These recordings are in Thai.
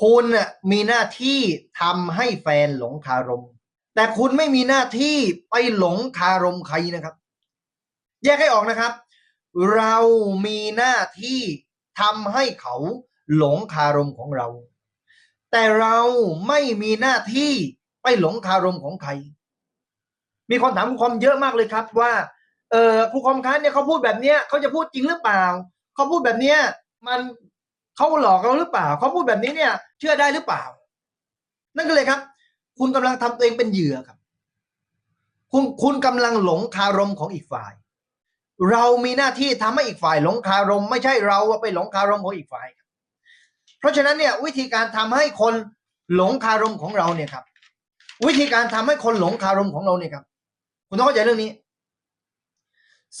คุณมีหน้าที่ทำให้แฟนหลงคารม แต่คุณไม่มีหน้าที่ไปหลงคารมใครนะครับ แยกให้ออกนะครับ เรามีหน้าที่ทำให้เขาหลงคารมของเรา แต่เราไม่มีหน้าที่ไปหลงคารมของใคร มีคนถามครูคอมเยอะมากเลยครับว่า เออครูคอมคะเนี่ยเขาพูดแบบเนี้ยเขาจะพูดจริงหรือเปล่า เขาพูดแบบเนี้ยมัน เขาหลอกเราหรือเปล่าเขาพูดแบบนี้เนี่ย เชื่อได้หรือเปล่า นั่นก็เลยครับ คุณกำลังทำตัวเองเป็นเหยื่อครับ คุณคุณกำลังหลงคารมของอีกฝ่าย เรามีหน้าที่ทำให้อีกฝ่ายหลงคารม ไม่ใช่เราไปหลงคารมของอีกฝ่าย เพราะฉะนั้นเนี่ยวิธีการทำให้คนหลงคารมของเราเนี่ยครับ วิธีการทำให้คนหลงคารมของเราเนี่ยครับ คุณต้องเข้าใจเรื่องนี้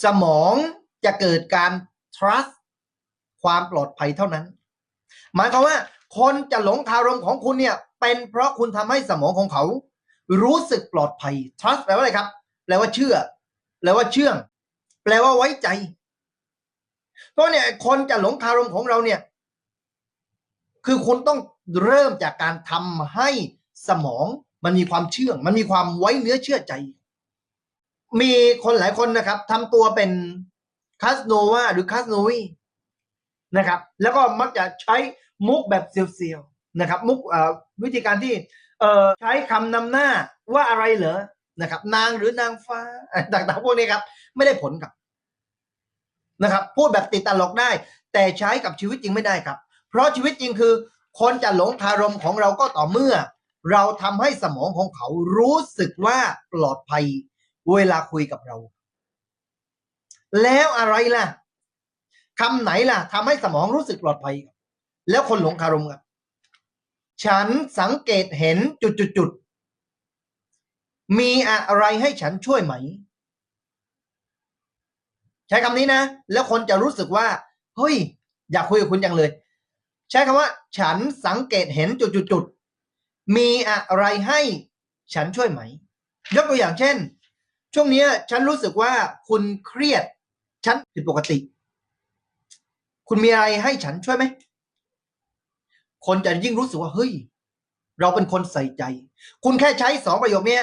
สมองจะเกิดการ trust ความปลอดภัยเท่านั้น หมายความว่า คนจะหลงคารมของคุณเนี่ย เป็นเพราะคุณทำให้สมองของเขา รู้สึกปลอดภัย trust แปลว่าอะไรครับ แปลว่าเชื่อ แปลว่าเชื่อง แปลว่าไว้ใจ เพราะเนี่ยคนจะหลงคารมของเราเนี่ย คือคุณต้องเริ่มจากการทำให้สมองมันมีความเชื่อง มันมีความไว้เนื้อเชื่อใจ มีคนหลายคนนะครับทำตัวเป็นคาสโนวาหรือคาสโนวี นะครับ แล้วก็มักจะใช้มุกแบบเซียวๆนะครับ มุกวิธีการที่ใช้คำนำหน้าว่าอะไรเหรอนะครับ นางหรือนางฟ้าต่างๆพวกนี้ครับ ไม่ได้ผลครับนะครับ พูดแบบติดตลกได้ แต่ใช้กับชีวิตจริงไม่ได้ครับ เพราะชีวิตจริงคือ คนจะหลงคารมของเราก็ต่อเมื่อ เราทำให้สมองของเขารู้สึกว่าปลอดภัย เวลาคุยกับเรา แล้วอะไรล่ะ คำไหนล่ะทำให้สมองรู้สึกปลอดภัย แล้วคนหลงคารมครับฉันสังเกตเห็นจุดจุดจุดๆมีอะไรให้ฉันช่วยไหม ใช้คำนี้นะ แล้วคนจะรู้สึกว่า เฮ้ย อยากคุยกับคุณจังเลย ใช้คำว่า ฉันสังเกตเห็นจุดจุดจุดๆมีอะไรให้ฉันช่วยไหม ยกตัวอย่างเช่น ช่วงนี้ฉันรู้สึกว่าคุณเครียด ฉันผิดปกติ คุณมีอะไรให้ฉันช่วยไหม คนจะยิ่งรู้สึกว่า เฮ้ย เราเป็นคนใส่ใจ คุณแค่ใช้สองประโยคนี้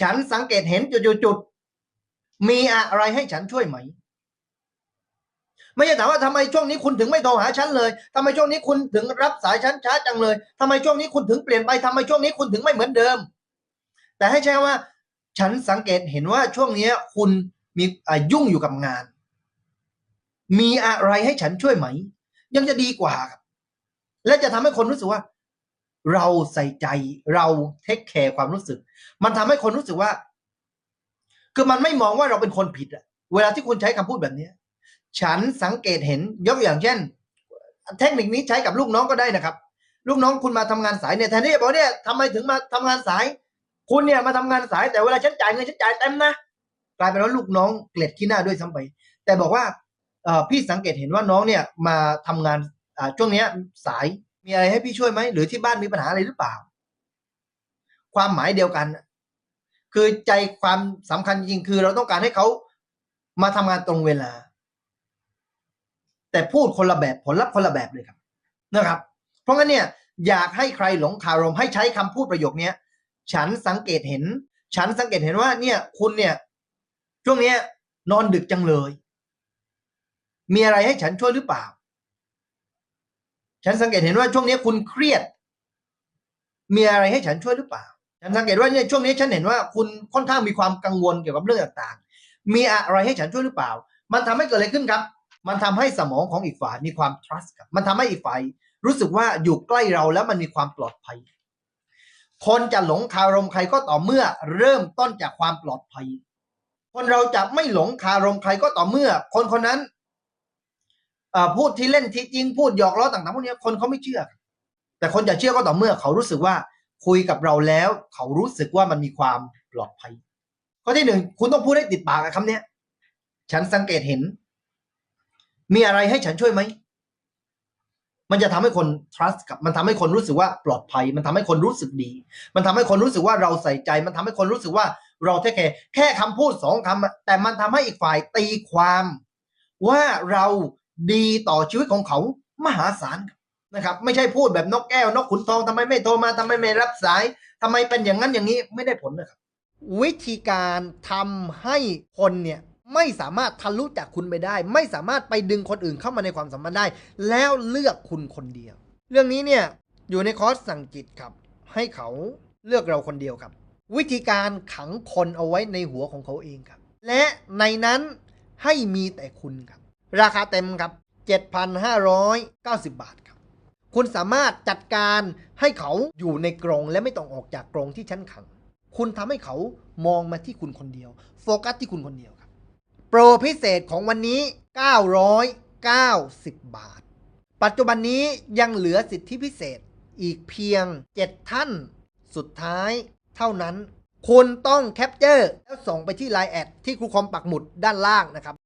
ฉันสังเกตเห็นจุดๆมีอะไรให้ฉันช่วยไหม ไม่ใช่ถามว่าทำไมช่วงนี้คุณถึงไม่โทรหาฉันเลยทำไมช่วงนี้คุณถึงรับสายฉันช้าจังเลยทำไมช่วงนี้คุณถึงเปลี่ยนไปทำไมช่วงนี้คุณถึงไม่เหมือนเดิม แต่ให้ใช้ว่า ฉันสังเกตเห็นว่าช่วงนี้คุณมีอยุ่งอยู่กับงาน มีอะไรให้ฉันช่วยไหม ยังจะดีกว่าครับ และจะทำให้คนรู้สึกว่า เราใส่ใจเราเทคแคร์ความรู้สึก มันทำให้คนรู้สึกว่า คือมันไม่มองว่าเราเป็นคนผิดอะเวลาที่คุณใช้คำพูดแบบเนี้ย ฉันสังเกตเห็นยกอย่างเช่น เทคนิคนี้ใช้กับลูกน้องก็ได้นะครับ ลูกน้องคุณมาทำงานสายเนี่ยแทนที่จะบอกเนี่ยทำไมถึงมาทำงานสาย คุณเนี่ยมาทำงานสายแต่เวลาฉันจ่ายเงินฉันจ่ายเต็มนะกลายเป็นว่าลูกน้องเกลียดขี้หน้าด้วยซ้ำไป แต่บอกว่า พี่สังเกตเห็นว่าน้องเนี่ยมาทำงานช่วงเนี้ยสายมีอะไรให้พี่ช่วยไหมหรือที่บ้านมีปัญหาอะไรหรือเปล่า ความหมายเดียวกัน คือใจความสำคัญจริงคือ เราต้องการให้เขามาทำงานตรงเวลา แต่พูดคนละแบบผลลัพธ์คนละแบบเลยครับนะครับ เพราะงั้นเนี่ยอยากให้ใครหลงคารมให้ใช้คำพูดประโยคเนี้ยฉันสังเกตเห็น ฉันสังเกตเห็นว่าเนี่ยคุณเนี่ยช่วงเนี้ยนอนดึกจังเลย มีอะไรให้ฉันช่วยหรือเปล่า ฉันสังเกตเห็นว่าช่วงนี้คุณเครียด มีอะไรให้ฉันช่วยหรือเปล่า ฉันสังเกตว่าเนี่ยช่วงนี้ฉันเห็นว่าคุณค่อนข้างมีความกังวลเกี่ยวกับเรื่องต่างๆ มีอะไรให้ฉันช่วยหรือเปล่า มันทำให้เกิดอะไรขึ้นครับ มันทำให้สมองของอีกฝ่ายมีความ trust ครับ มันทำให้อีกฝ่ายรู้สึกว่าอยู่ใกล้เราแล้วมันมีความปลอดภัย คนจะหลงคารมใครก็ต่อเมื่อเริ่มต้นจากความปลอดภัย คนเราจะไม่หลงคารมใครก็ต่อเมื่อ คนคนนั้น พูดที่เล่นที่จริงพูดหยอกล้อต่างๆพวกนี้คนเขาไม่เชื่อ แต่คนจะเชื่อก็ต่อเมื่อเขารู้สึกว่าคุยกับเราแล้ว เขารู้สึกว่ามันมีความปลอดภัยข้อที่หนึ่งคุณต้องพูดให้ติดปากคำนี้ฉันสังเกตเห็น มีอะไรให้ฉันช่วยไหมมันจะทำให้คน trust กับมันทำให้คนรู้สึกว่าปลอดภัย มันทำให้คนรู้สึกดี มันทำให้คนรู้สึกว่าเราใส่ใจ มันทำให้คนรู้สึกว่าเราเทคแคร์แค่คำพูดสองคำแต่มันทำให้อีกฝ่ายตีความ ว่าเรา ดีต่อชีวิตของเขามหาศาลนะครับ ไม่ใช่พูดแบบนกแก้วนกขุนทองทำไมไม่โทรมาทำไมไม่รับสายทำไมเป็นอย่างนั้นอย่างนี้ไม่ได้ผลนะครับ วิธีการทำให้คนเนี่ยไม่สามารถทะลุจากคุณไปได้ ไม่สามารถไปดึงคนอื่นเข้ามาในความสัมพันธ์ได้ แล้วเลือกคุณคนเดียว เรื่องนี้เนี่ยอยู่ในคอร์สสั่งจิตครับ ให้เขาเลือกเราคนเดียวครับ วิธีการขังคนเอาไว้ในหัวของเขาเองครับ และในนั้นให้มีแต่คุณครับ ราคาเต็มครับ 7,590 บาทครับ คุณสามารถจัดการให้เขาอยู่ในกรงและไม่ต้องออกจากกรงที่ชั้นขัง คุณทำให้เขามองมาที่คุณคนเดียว โฟกัสที่คุณคนเดียวครับ โปรพิเศษของวันนี้ 990 บาท ปัจจุบันนี้ยังเหลือสิทธิพิเศษอีกเพียง 7 ท่าน สุดท้ายเท่านั้นคุณต้องแคปเจอร์แล้วส่งไปที่ Line แอดที่ครูคอมปักหมุดด้านล่างนะครับ